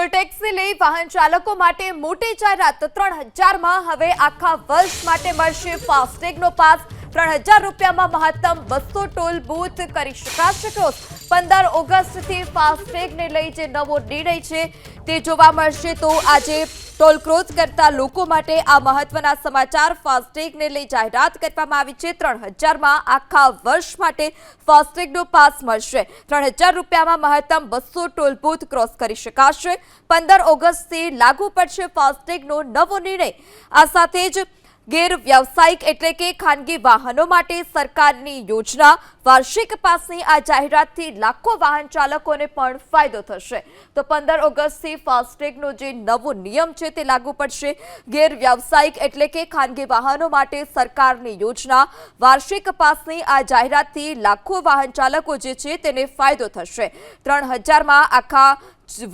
Toll ટેક્સને લઈ વાહન ચાલકો માટે મોટી જાહેરાત. ત્રણ હજારમાં હવે આખા વર્ષ માટે મળશે ફાસ્ટેગનો પાસ. ત્રણ હજાર રૂપિયામાં મહત્તમ બસો ટોલ બૂથ કરી શકાશે ક્રોસ પંદર ઓગસ્ટથી ફાસ્ટેગને લઈ જે નવો નિર્ણય છે તે જોવા મળશે. તો આજે ટોલ ક્રોસ કરતા લોકો માટે આ મહત્વના સમાચાર ફાસ્ટેગને લઈ જાહેરાત કરવામાં આવી છે. ત્રણ હજારમાં આખા વર્ષ માટે ફાસ્ટેગનો પાસ મળશે. ત્રણ હજાર રૂપિયામાં મહત્તમ બસો ટોલ બૂથ ક્રોસ કરી શકાશે. પંદર ઓગસ્ટથી લાગુ પડશે ફાસ્ટેગનો નવો નિર્ણય. આ સાથે જ ગેર વ્યવસાયિક એટલે કે ખાનગી વાહનો માટે સરકારની યોજના, વાર્ષિક પાસની આ જાહેરાતથી લાખો વાહન ચાલકોને પણ ફાયદો થશે. તો પંદર ઓગસ્ટથી ફાસ્ટેગનો જે નવો નિયમ છે તે લાગુ પડશે. ગેર વ્યવસાયિક એટલે કે ખાનગી વાહનો માટે સરકારની યોજના, વાર્ષિક પાસની આ જાહેરાતથી લાખો વાહન ચાલકો જે છે તેને ફાયદો થશે. ત્રણ હજારમાં આખા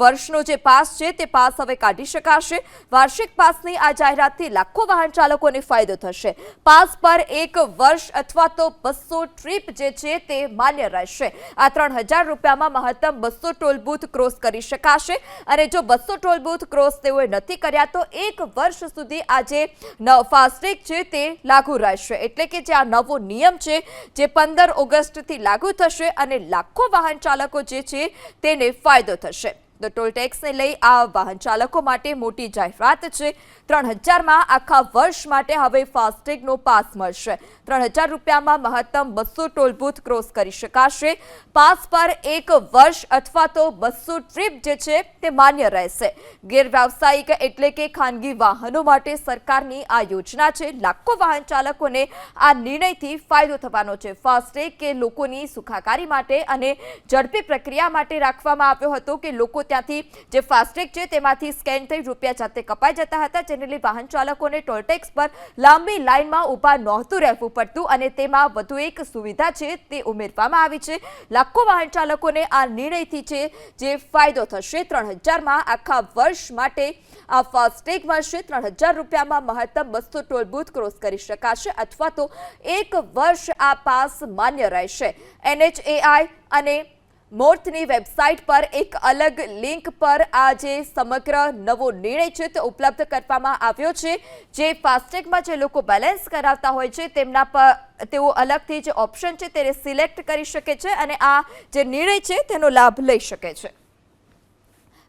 વર્ષનો જે પાસ છે તે પાસ હવે કાઢી શકાશે. વાર્ષિક પાસની આ જાહેરાતથી લાખો વાહન ચાલકોને ફાયદો થશે. પાસ પર એક વર્ષ અથવા તો બસો ટ્રીપ જે છે તે માન્ય રહેશે. આ ત્રણ હજાર રૂપિયામાં મહત્તમ બસો ટોલ બૂથ ક્રોસ કરી શકાશે. અને જો બસો ટોલ બૂથ ક્રોસ તેઓએ નથી કર્યા, તો એક વર્ષ સુધી આ જે ફાસ્ટેગ છે તે લાગુ રહેશે. એટલે કે જે આ નવો નિયમ છે, જે પંદર ઓગસ્ટથી લાગુ થશે અને લાખો વાહન ચાલકો જે છે તેને ફાયદો થશે. તો ટોલ લઈ આ વાહન ચાલકો માટે મોટી જાહેરાત છે. ત્રણ હજારમાં આખા વર્ષ માટે હવે ફાસ્ટેગનો પાસ મળશે. ત્રણ હજાર રૂપિયામાં મહત્તમ બસો ટોલ બૂથ ક્રોસ કરી શકાશે. પાસ પર એક વર્ષ અથવા તો બસો ટ્રીપ જે છે તે માન્ય રહેશે. ગેરવ્યાવસાયિક એટલે કે ખાનગી વાહનો માટે સરકારની આ યોજના છે. લાખો વાહન ચાલકોને આ નિર્ણયથી ફાયદો થવાનો છે. ફાસ્ટેગ કે લોકોની સુખાકારી માટે અને ઝડપી પ્રક્રિયા માટે રાખવામાં આવ્યો હતો કે લોકો ત્યાંથી જે ફાસ્ટેગ છે તેમાંથી સ્કેન થઈ રૂપિયા જાતે કપાઈ જતા હતા. જેને લઈ વાહન ચાલકોને ટોલટેક્સ પર લાંબી લાઇનમાં ઊભા નહોતું રહેવું પડતું અને તેમાં વધુ એક સુવિધા છે તે ઉમેરવામાં આવી છે. લાખો વાહન ચાલકોને આ નિર્ણયથી છે જે ફાયદો થશે. ત્રણ હજારમાં આખા વર્ષ માટે આ ફાસ્ટેગ મળશે. ત્રણ હજાર રૂપિયામાં મહત્તમ બસો ટોલ બૂથ ક્રોસ કરી શકાશે અથવા તો એક વર્ષ આ પાસ માન્ય રહેશે. એનએચએઆઈ અને મોર્થની વેબસાઇટ પર એક અલગ લિંક પર આ જે સમગ્ર નવો નિર્ણય છે તે ઉપલબ્ધ કરવામાં આવ્યો છે. જે ફાસ્ટેગમાં જે લોકો બેલેન્સ કરાવતા હોય છે, તેમના પર તેઓ અલગથી જે ઓપ્શન છે તેને સિલેક્ટ કરી શકે છે અને આ જે નિર્ણય છે તેનો લાભ લઈ શકે છે.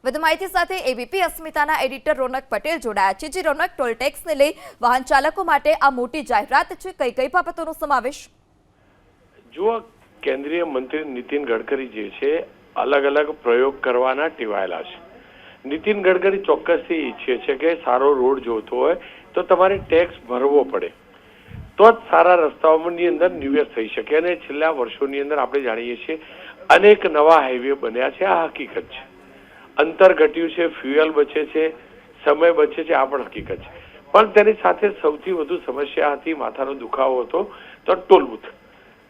વધુ માહિતી સાથે એબીપી અસ્મિતાના એડિટર રોનક પટેલ જોડાયા છે. જે રોનક ટોલટેક્સને લઈ વાહન ચાલકો માટે આ મોટી જાહેરાત છે. કઈ કઈ બાબતોનો સમાવેશ? જુઓ કેન્દ્રીય મંત્રી નીતિન ગડકરી જે છે, અલગ અલગ પ્રયોગ કરવાના ટેવાયેલા છે. નીતિન ગડકરી ચોક્કસથી ઈચ્છે છે કે સારો રોડ જોતો હોય તો તમારે ટેક્સ ભરવો પડે. તો જ સારા રસ્તાઓની અંદર નિવેશ થઈ શકે અને છેલ્લા વર્ષોની અંદર આપણે જાણીએ છીએ અનેક નવા હાઈવે બન્યા છે. આ હકીકત છે. અંતર ઘટ્યું છે, ફ્યુઅલ બચે છે, સમય બચે છે, આ પણ હકીકત છે. પણ તેની સાથે સૌથી વધુ સમસ્યા હતી, માથાનો દુખાવો હતો, તો ટોલ બૂથ.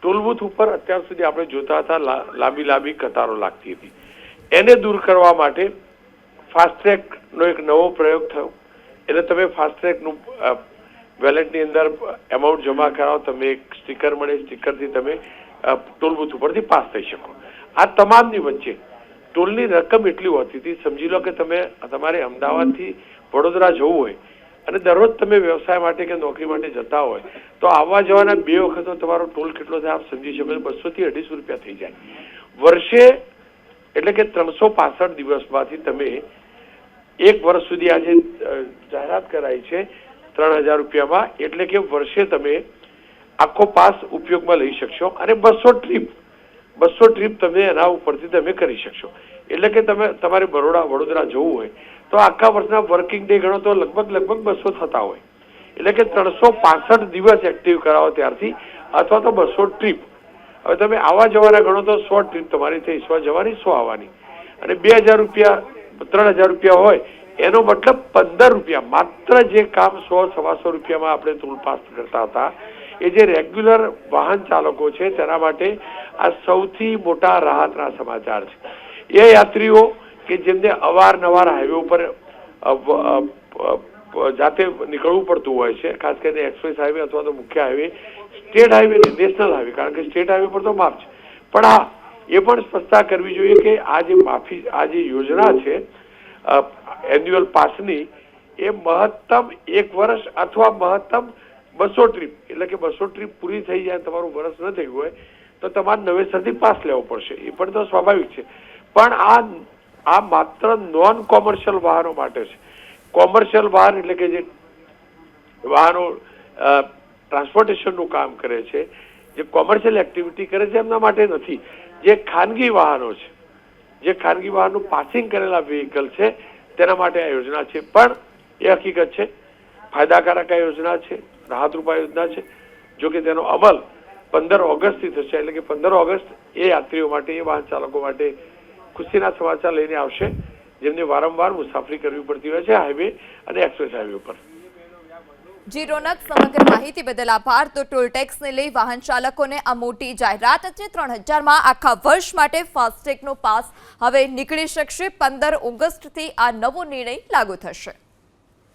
ટોલ બૂથ ઉપર અત્યાર સુધી આપણે જોતા હતા લાંબી લાંબી કતારો લાગતી હતી. એને દૂર કરવા માટે ફાસ્ટ્રેકનો એક નવો પ્રયોગ થયો. એટલે તમે ફાસ્ટ્રેકનું વેલેટની અંદર એમાઉન્ટ જમા કરાવો તમે એક સ્ટીકર મળે સ્ટીકરથી તમે ટોલબુથ ટોલ બૂથ ઉપરથી પાસ થઈ શકો. આ તમામની વચ્ચે ટોલની રકમ એટલી હોતી હતી, સમજી લો કે તમે તમારે અમદાવાદથી વડોદરા જવું હોય અને દરરોજ તમે વ્યવસાય માટે કે નોકરી માટે જતા હોય, તો આવવા જવાના બે વખતનો તમારો ટોલ કેટલો થાય આપ સમજી શકો બસો થી અઢીસો રૂપિયા થઈ જાય. વર્ષે એટલે કે ત્રણસો પાસઠ દિવસમાંથી તમે એક વર્ષ સુધી આજે જાહેરાત કરાઈ છે ત્રણ હજાર રૂપિયામાં, એટલે કે વર્ષે તમે આખો પાસ ઉપયોગમાં લઈ શકશો અને બસો ટ્રીપ બસો ટ્રીપ તમે એના ઉપરથી તમે કરી શકશો. એટલે કે તમે, તમારે બરોડા, વડોદરા જવું હોય તો આખા વર્ષના વર્કિંગ ડે ગણો તો લગભગ લગભગ બસો થતા હોય. એટલે કે ત્રણસો પાસઠ દિવસ એક્ટિવ કરાવો ત્યારથી, અથવા તો બસો ટ્રીપ હવે તમે આવવા જવાના ગણો તો સો ટ્રીપ તમારી થઈ, સો જવાની, સો આવવાની. અને બે હજાર રૂપિયા, ત્રણ હજાર રૂપિયા હોય, એનો મતલબ પંદર રૂપિયા. માત્ર જે કામ સો, સવાસો રૂપિયામાં આપણે ટોલ કરતા હતા, એ જે રેગ્યુલર વાહન ચાલકો છે, તેના માટે આ સૌથી મોટા રાહતના સમાચાર છે. એ યાત્રીઓ કે જેમને અવારનવાર હાઈવે ઉપર જાતે નીકળવું પડતું હોય છે, ખાસ કરીને એક્સપ્રેસ હાઈવે અથવા તો મુખ્ય highway state highway national highway કારણ કે સ્ટેટ હાઈવે પર તો માફ છે. પણ હા એ પણ સ્પષ્ટતા કરવી જોઈએ કે આ જે માફી, આ જે યોજના છે એન્યુઅલ પાસની એ મહત્તમ એક વર્ષ અથવા મહત્તમ બસો ટ્રીપ એટલે કે બસો ટ્રીપ પૂરી થઈ જાય, તમારું વર્ષ ન થયું હોય, તો તમારે નવેસરથી પાસ લેવો પડશે. એ પણ તો સ્વાભાવિક છે. પણ આ આ માત્ર નોન કોમર્શિયલ વાહનો માટે છે. કોમર્શિયલ વાહન એટલે કે જે વાહનો ટ્રાન્સપોર્ટેશનનું કામ કરે છે, જે કોમર્શિયલ એક્ટિવિટી કરે છે એમના માટે નથી. જે ખાનગી વાહનો છે, જે ખાનગી વાહનનું પાસિંગ કરેલા વ્હીકલ છે, તેના માટે આ યોજના છે. પણ એ હકીકત છે, ફાયદાકારક આ યોજના છે રાહતરૂપા યોજના છે. જો કે તેનો અમલ પંદર ઓગસ્ટથી થશે, એટલે કે પંદર ઓગસ્ટ એ યાત્રીઓ માટે, એ વાહન ચાલકો માટે ખુશીના સમાચાર લઈને આવશે, જેમને વારંવાર મુસાફરી કરવી પડતી હોય છે, હાઈવે અને એક્સપ્રેસ હાઈવે ઉપર. જી, રોનક, સમગ્ર માહિતી બદલ આભાર. તો ટોલ ટેક્સને લઈ વાહન ચાલકોને આ મોટી જાહેરાત છે ત્રણ હજારમાં આખા વર્ષ માટે ફાસ્ટેગનો પાસ હવે નીકળી શકશે. પંદર ઓગસ્ટથી આ નવો નિર્ણય લાગુ થશે.